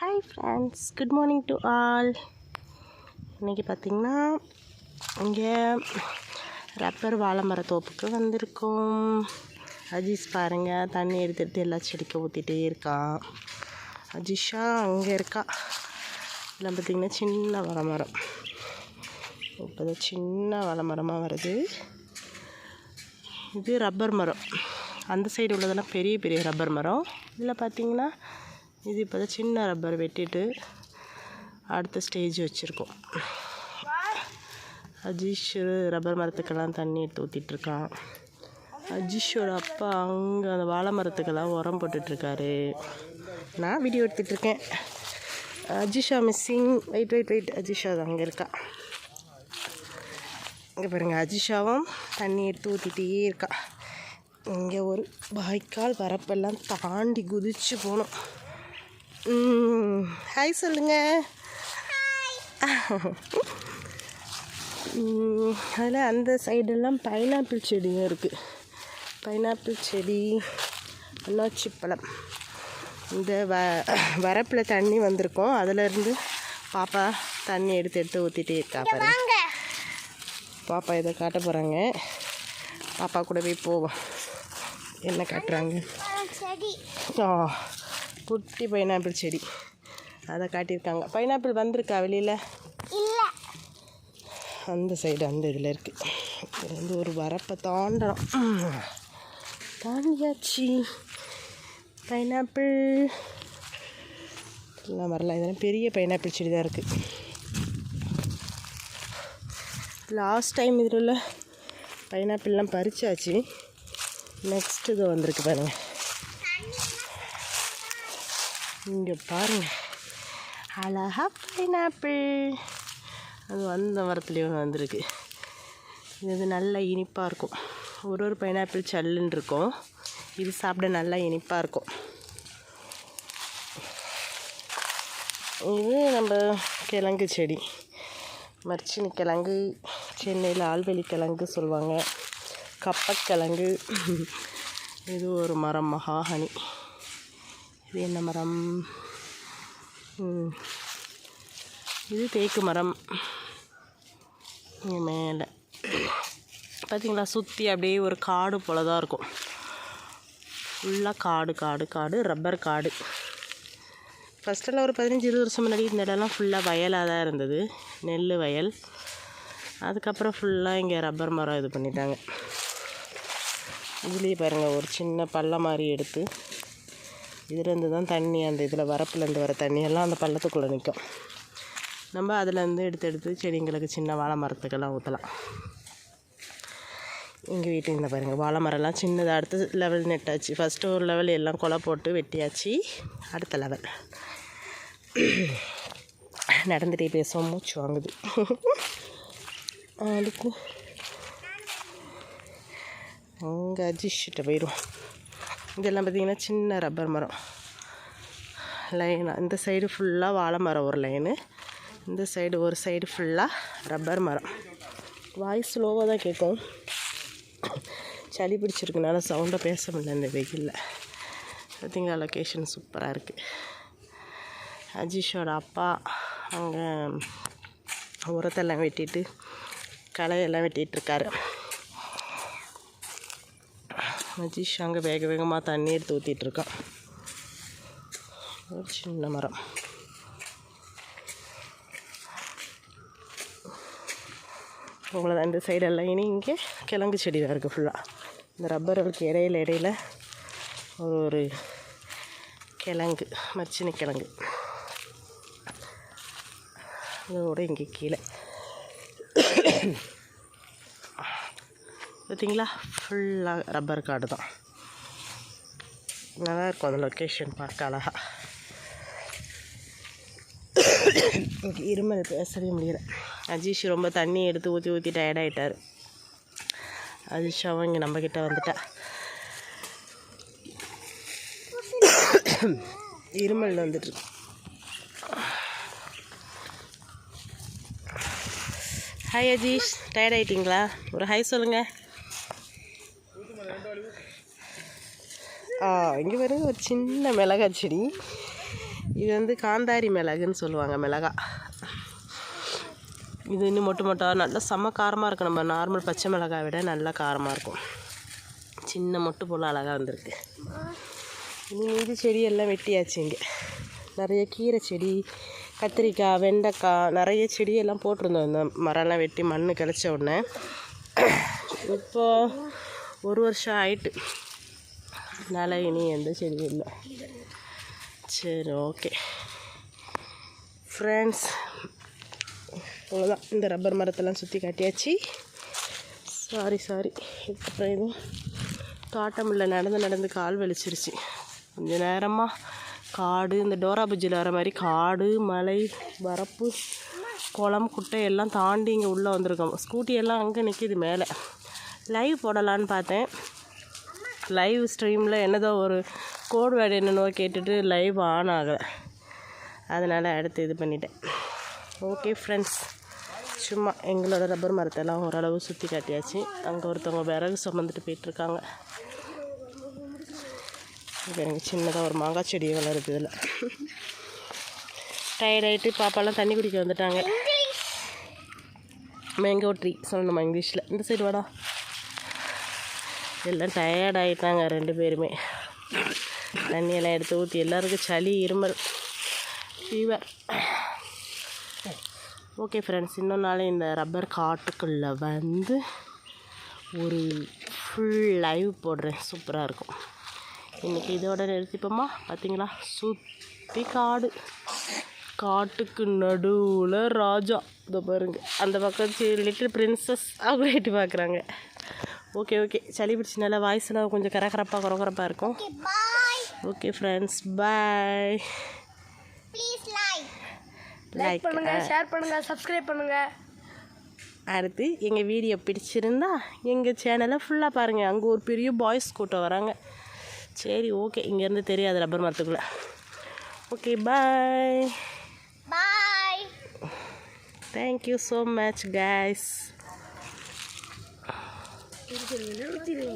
Hi friends good morning to all இன்றைக்கி பார்த்திங்கன்னா இங்கே ரப்பர் வாழை மரத்தோப்புக்கு வந்திருக்கோம். அஜீஸ் பாருங்கள் தண்ணி எடுத்து எடுத்து எல்லா செடிக்கும் ஊற்றிட்டே இருக்கான். அஜிஷா அங்கே இருக்கா? இல்லை பார்த்திங்கன்னா சின்ன வாழை மரம் இப்போ தான் சின்ன வாழை மரமாக வருது. இது ரப்பர் மரம். அந்த சைடு உள்ளதெல்லாம் பெரிய பெரிய ரப்பர் மரம். இதில் பார்த்திங்கன்னா இது இப்போ தான் சின்ன ரப்பர் வெட்டிட்டு அடுத்த ஸ்டேஜ் வச்சுருக்கோம். அஜீஷ் ரப்பர் மரத்துக்கெல்லாம் தண்ணி எடுத்து ஊற்றிட்டுருக்கான் அஜீஷோட அப்பா அங்கே அந்த வாழை மரத்துக்கெல்லாம் உரம் போட்டுட்ருக்காரு நான் video எடுத்துகிட்ருக்கேன் Ajisha missing wait wait wait Ajisha அது அங்கே இருக்கா? இங்கே பாருங்கள் அஜிஷாவும் தண்ணி எடுத்து ஊற்றிட்டே இருக்கா. இங்கே ஒரு வாய்க்கால் வரப்பெல்லாம் தாண்டி குதிச்சு போகணும் ஹாய் சொல்லுங்க. அதில் அந்த சைடெல்லாம் பைனாப்பிள் செடியும் இருக்குது பைனாப்பிள் செடி அண்ணாச்சி பழம் இந்த வ வரப்பில் தண்ணி வந்திருக்கோம். அதிலேருந்து பாப்பா தண்ணி எடுத்து எடுத்து ஊற்றிட்டே இருக்கா பாருங்க பாப்பா இதை காட்ட போகிறாங்க பாப்பா கூட போய் போவோம். என்ன காட்டுறாங்க? ஆ குட்டி பைனாப்பிள் செடி. அதை காட்டியிருக்காங்க. பைனாப்பிள் வந்திருக்கா வெளியில்? இல்லை. அந்த சைடு அந்த இதில் இருக்குது இது வந்து ஒரு வரப்பை தாண்டணும். தாண்டியாச்சு. பைனாப்பிள் எல்லாம் வரல. இதெல்லாம் பெரிய பைனாப்பிள் செடி தான் இருக்குது லாஸ்ட் டைம் இதில் உள்ள பைனாப்பிள்லாம் பறிச்சாச்சு. நெக்ஸ்ட் இது வந்திருக்கு பாருங்க. இங்கே பாருங்கள் அழகா பைனாப்பிள் அது அந்த மரத்துலேயும் வந்திருக்கு. இது நல்லா இனிப்பாக இருக்கும். ஒரு ஒரு பைனாப்பிள் சல்லுன்னு இருக்கும். இது சாப்பிட நல்லா இனிப்பாக இருக்கும். இது நம்ம கிழங்கு செடி. மர்ச்சினி கிழங்கு சென்னையில் ஆல்வெளி கிழங்கு சொல்லுவாங்க. கப்பக்கிழங்கு. இது ஒரு மரம் மகாகனி இது என்ன மரம்? இது தேக்கு மரம். இங்கே மேலே. பார்த்தீங்களா சுற்றி அப்படியே ஒரு காடு போல தான் இருக்கும். ஃபுல்லாக காடு காடு காடு ரப்பர் காடு. ஃபஸ்ட்டெல்லாம் ஒரு பதினஞ்சு இருபது வருஷம் முன்னாடி இந்த இடம்லாம் ஃபுல்லாக வயலாக தான் இருந்தது. நெல் வயல். அதுக்கப்புறம் ஃபுல்லாக இங்கே ரப்பர் மரம் இது பண்ணிட்டாங்க. இதுலேயே பாருங்கள் ஒரு சின்ன பள்ளம் மாதிரி எடுத்து இதுலேருந்து தான் தண்ணி அந்த இதில் வரப்புலேருந்து வர தண்ணியெல்லாம் அந்த பள்ளத்துக்குள்ளே நிற்கும் நம்ம அதுலேருந்து எடுத்து எடுத்து செடிங்களுக்கு சின்ன வாழை மரத்துக்கெல்லாம் ஊற்றலாம் எங்கள் வீட்டு இந்த பாருங்கள் வாழை மரம்லாம் சின்னதாக அடுத்த லெவல் நெட்டாச்சு. ஃபஸ்ட்டு ஒரு லெவல் எல்லாம் கொலை போட்டு வெட்டியாச்சு. அடுத்த லெவல் நடந்துகிட்டே பேசுவோம் மூச்சு வாங்குது. அதுக்கு. அங்கே அஜிஷ்கிட்ட போயிடுவோம். இதெல்லாம் பார்த்திங்கன்னா சின்ன ரப்பர் மரம். லைனாக இந்த சைடு ஃபுல்லாக வாழை மரம் ஒரு லைனு. இந்த சைடு ஒரு சைடு ஃபுல்லாக ரப்பர் மரம். வாய்ஸ் ஸ்லோவாக தான் கேட்கும். சளி பிடிச்சிருக்குனால சவுண்டாக பேச முடியல இந்த வெயிலில். பார்த்தீங்களா லொக்கேஷன் சூப்பராக இருக்குது அஜீஷோட அப்பா அங்கே உரத்தெல்லாம் வெட்டிட்டு களையெல்லாம் வெட்டிகிட்ருக்காரு அஜீஷ் அங்கே வேக வேகமாக தண்ணி எடுத்து ஊற்றிட்டுருக்கான் ஒரு சின்ன மரம். உங்களை இந்த சைடெல்லாம் இனி இங்கே கிழங்கு செடி தான் இருக்குது ஃபுல்லாக இந்த ரப்பர்களுக்கு இடையில இடையில ஒரு ஒரு கிழங்கு மச்சினி கிழங்கு. அதோட இங்கே கீழே. பார்த்தீங்களா? ஃபுல்லாக ரப்பர் காடு தான். நல்லா இருக்கும் அந்த லொக்கேஷன் பார்க்க அழகா. எனக்கு இருமல் பேசவே முடியல. அஜீஷ் ரொம்ப தண்ணி எடுத்து ஊற்றி ஊற்றி டயர்டாயிட்டார் அஜீஷாவும் இங்கே நம்மக்கிட்ட வந்துட்டா. இருமல் வந்துட்டு ஹாய் அஜீஷ் டயர்ட் ஆகிட்டிங்களா ஒரு ஹாய் சொல்லுங்கள் ஆ இங்கே பாருங்க ஒரு சின்ன மிளகா செடி. இது வந்து காந்தாரி மிளகுன்னு சொல்லுவாங்க மிளகா. இது இன்னும் மொட்டு மொட்டை நல்லா செம்ம காரமாக இருக்கும் நம்ம நார்மல் பச்சை மிளகாய் விட நல்லா காரமாக இருக்கும். சின்ன மொட்டு போல் அழகாக வந்திருக்கு. இனி மீதி செடியெல்லாம் வெட்டியாச்சு இங்கே. நிறைய கீரை செடி கத்திரிக்காய் வெண்டைக்காய் நிறைய செடியெல்லாம் போட்டிருந்தோம். இந்த மரம்லாம் வெட்டி மண் கிடச்ச உடனே. இப்போ ஒரு வருஷம் ஆயிட்டு. அதனால் இனி எந்த செடியும் இல்லை. சரி ஓகே ஃப்ரெண்ட்ஸ் அவ்வளோதான் இந்த ரப்பர் மரத்தெல்லாம் சுற்றி காட்டியாச்சு. சாரி சாரி இப்போ எதுவும் காட்ட நடந்து நடந்து கால் வலிச்சிருச்சு. கொஞ்ச நேரமாக காடு இந்த டோரா புஜ்ஜில் வர மாதிரி காடு மலை வரப்பு குளம் குட்டை எல்லாம் தாண்டி இங்கே உள்ளே வந்திருக்கோம். ஸ்கூட்டி எல்லாம் அங்கே நிற்கிது மேலே. லைவ் போடலான்னு பார்த்தேன். லைவ் ஸ்ட்ரீமில் என்னதோ ஒரு கோட் வேர்டு என்னென்னோ கேட்டுட்டு லைவ் ஆன் ஆகலை. அதனால் அடுத்து இது பண்ணிட்டேன். ஓகே ஃப்ரெண்ட்ஸ் சும்மா எங்களோட ரப்பர் மரத்தெல்லாம் ஓரளவு சுற்றி காட்டியாச்சு. அங்கே ஒருத்தவங்க விறகு சுமந்துட்டு போயிட்டுருக்காங்க. இப்போ எனக்கு சின்னதாக ஒரு மாங்காய் செடி வளருது இதில். டயர்டாயிட்டு பாப்பாலாம் தண்ணி குடிக்க வந்துட்டாங்க. மேங்கோ ட்ரீ சொல்லணுமா இங்கிலீஷில் இந்த சைடு வாடா. எல்லாம் டயர்ட் ஆகிட்டாங்க ரெண்டு பேருமே. தண்ணியெல்லாம் எடுத்து ஊற்றி எல்லாருக்கும் சளி இருமல் ஃபீவர் ஓகே ஃப்ரெண்ட்ஸ் இன்னொரு நாள் இந்த ரப்பர் காட்டுக்குள்ளே வந்து ஒரு ஃபுல் லைவ் போடுறேன். சூப்பராக இருக்கும். இன்றைக்கி இதோட நிறுத்திப்போமா? பார்த்தீங்களா சுற்றி காடு. காட்டுக்கு நடுவில் ராஜா. இதை பாருங்கள் அந்த பக்கம் லிட்டில் பிரின்சஸ் அவங்க எட்டி பார்க்குறாங்க ஓகே ஓகே. சளி பிடிச்சனால வாய்ஸ்லாம் கொஞ்சம் கரகரப்பாக குறகுறப்பாக இருக்கும். Okay friends bye. லைக் பண்ணுங்க ஷேர் பண்ணுங்க சப்ஸ்கிரைப் பண்ணுங்க. அடுத்து எங்கள் வீடியோ பிடிச்சிருந்தா எங்கள் சேனலை ஃபுல்லாக பாருங்கள் அங்கே ஒரு பெரிய பாய்ஸ் கூட்டம் வராங்க. சரி ஓகே இங்கேருந்து தெரியாது ரப்பர் மரத்துக்குள்ளே. Okay bye Bye. Thank you so much guys நிறுத்திடுங்க